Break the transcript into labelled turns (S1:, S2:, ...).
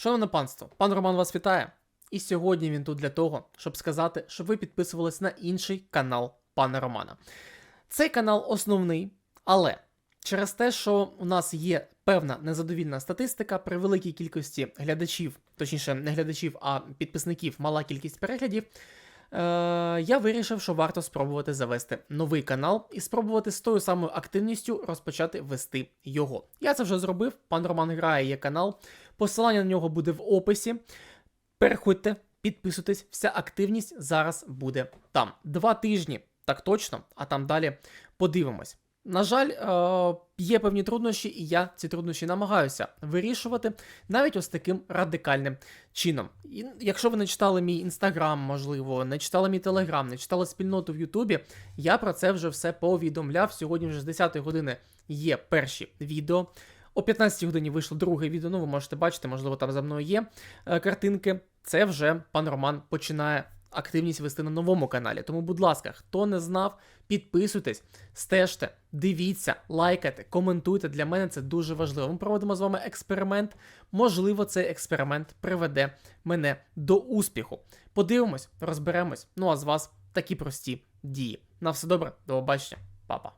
S1: Шановне панство, пан Роман вас вітає. І сьогодні він тут для того, щоб сказати, щоб ви підписувались на інший канал пана Романа. Цей канал основний, але через те, що у нас є певна незадовільна статистика при великій кількості глядачів, точніше, не глядачів, а підписників, мала кількість переглядів. Е, я вирішив, що варто спробувати завести новий канал і спробувати з тою самою активністю розпочати вести його. Я це вже зробив. Пан Роман грає є канал. Посилання на нього буде в описі. Переходьте, підписуйтесь, вся активність зараз буде там. Два тижні, так точно, а там далі подивимось. На жаль, е, є певні труднощі, і я ці труднощі намагаюся вирішувати навіть ось таким радикальним чином. І якщо ви не читали мій інстаграм, можливо, не читали мій телеграм, не читали спільноту в Ютубі, я про це вже все повідомляв. Сьогодні вже з 10 години є перші відео. О 15 годині вийшло друге відео. Ну, ви можете бачити, можливо, там за мною є е, картинки. Це вже пан Роман починає активність вести на новому каналі. Тому, будь ласка, хто не знав, підписуйтесь, стежте, дивіться, лайкайте, коментуйте. Для мене це дуже важливо. Ми проводимо з вами експеримент. Можливо, цей експеримент приведе мене до успіху. Подивимось, розберемось. Ну а з вас такі прості дії. На все добре, до побачення, папа.